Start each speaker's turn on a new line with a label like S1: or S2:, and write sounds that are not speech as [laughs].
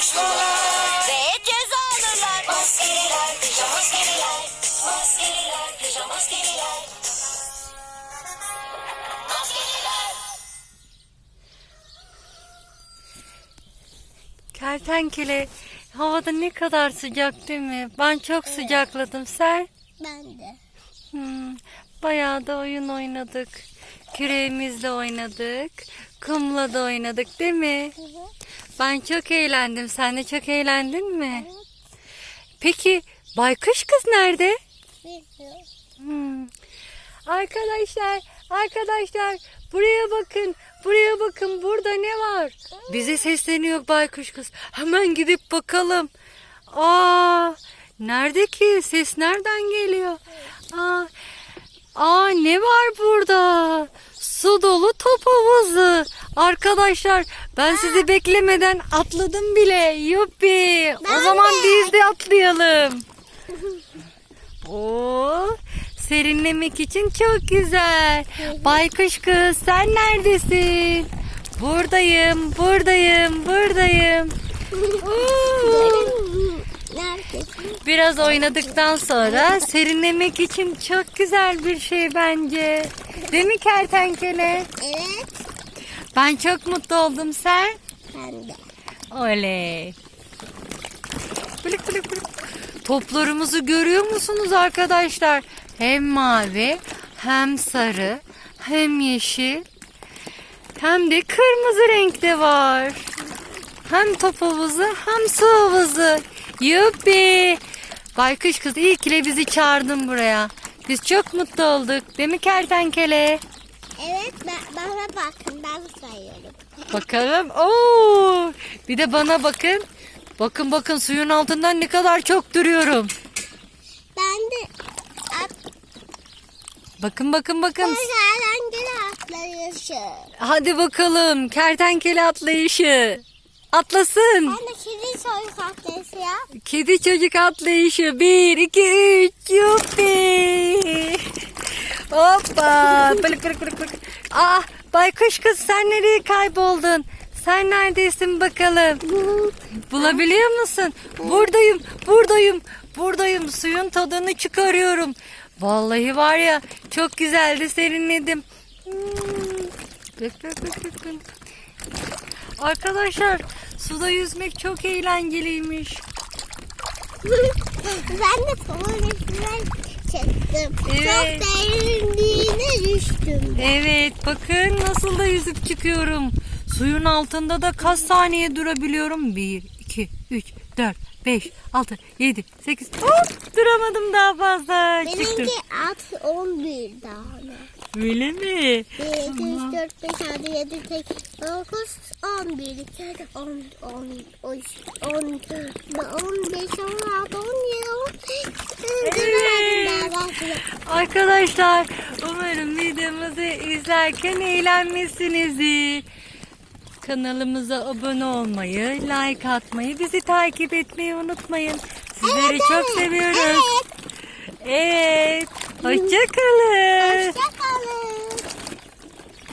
S1: suçlular ve ceza alırlar. Maskeliler, pijamaskeliler, maskeliler, pijamaskeliler. Maskeliler.
S2: Kertenkele havada ne kadar sıcak değil mi? Ben çok sıcakladım. Sen?
S1: Ben de.
S2: Hmm, bayağı da oyun oynadık. Küreğimizle oynadık. Kumla da oynadık değil mi? Ben çok eğlendim. Sen de çok eğlendin mi? Peki baykuş kız nerede?
S1: Bilmiyorum.
S2: Hmm. Arkadaşlar, arkadaşlar buraya bakın. Buraya bakın. Burada ne var? Bize sesleniyor baykuş kız. Hemen gidip bakalım. Aa! Nerede ki? Ses nereden geliyor? Aa! Aa ne var burada? Su dolu top havuzu. Arkadaşlar ben sizi beklemeden atladım bile. Yuppi. O
S1: Ben
S2: zaman
S1: de.
S2: biz de atlayalım. [laughs] Oo, serinlemek için çok güzel. Baykuş kız sen neredesin? Buradayım, buradayım, buradayım. Biraz oynadıktan sonra serinlemek için çok güzel bir şey bence. Değil mi kertenkele?
S1: Evet.
S2: Ben çok mutlu oldum sen.
S1: Ben de.
S2: Oley. Bılık bılık bılık. Toplarımızı görüyor musunuz arkadaşlar? Hem mavi, hem sarı, hem yeşil, hem de kırmızı renkte var. Hem top havuzu hem su havuzu. Yuppi. Baykuş kız iyi ki bizi çağırdın buraya. Biz çok mutlu olduk. Değil mi kertenkele?
S1: Evet ben, bana bakın ben sayıyorum. [laughs]
S2: Bakalım. Oo! Bir de bana bakın. Bakın bakın suyun altından ne kadar çok duruyorum.
S1: Ben de at,
S2: Bakın bakın bakın.
S1: gene atlayışı.
S2: Hadi bakalım kertenkele atlayışı. Atlasın.
S1: Ben de kedi soy atlayışı ya.
S2: Kedi çocuk atlayışı. Bir, iki, üç. Yuppi. Hoppa. Bılık bılık bılık bılık. Ah baykuş kız sen nereye kayboldun? Sen neredesin bakalım? Bulabiliyor musun? Buradayım, buradayım, buradayım. Suyun tadını çıkarıyorum. Vallahi var ya çok güzeldi serinledim. Hmm. Arkadaşlar suda yüzmek çok eğlenceliymiş.
S1: ben de tuvaletinden çıktım.
S2: Evet.
S1: Çok derinliğine düştüm.
S2: Evet bakın nasıl da yüzüp çıkıyorum. Suyun altında da kaç saniye durabiliyorum? 1, 2, 3, 4, 5, 6, 7, 8. Hop duramadım daha fazla. Çıktım.
S1: Benimki at 11 tane.
S2: Öyle mi?
S1: 1, 2, 3, 4, 5, 6, 7, 8, 9, 11, 2, 10, 10, 13, 10, 15, 16, 17, 18,
S2: Arkadaşlar umarım videomuzu izlerken eğlenmişsinizdir. Kanalımıza abone olmayı, like atmayı, bizi takip etmeyi unutmayın. Sizleri
S1: Evet,
S2: çok
S1: evet.
S2: seviyoruz.
S1: Evet.
S2: Evet. Hoşçakalın.
S1: Hoşça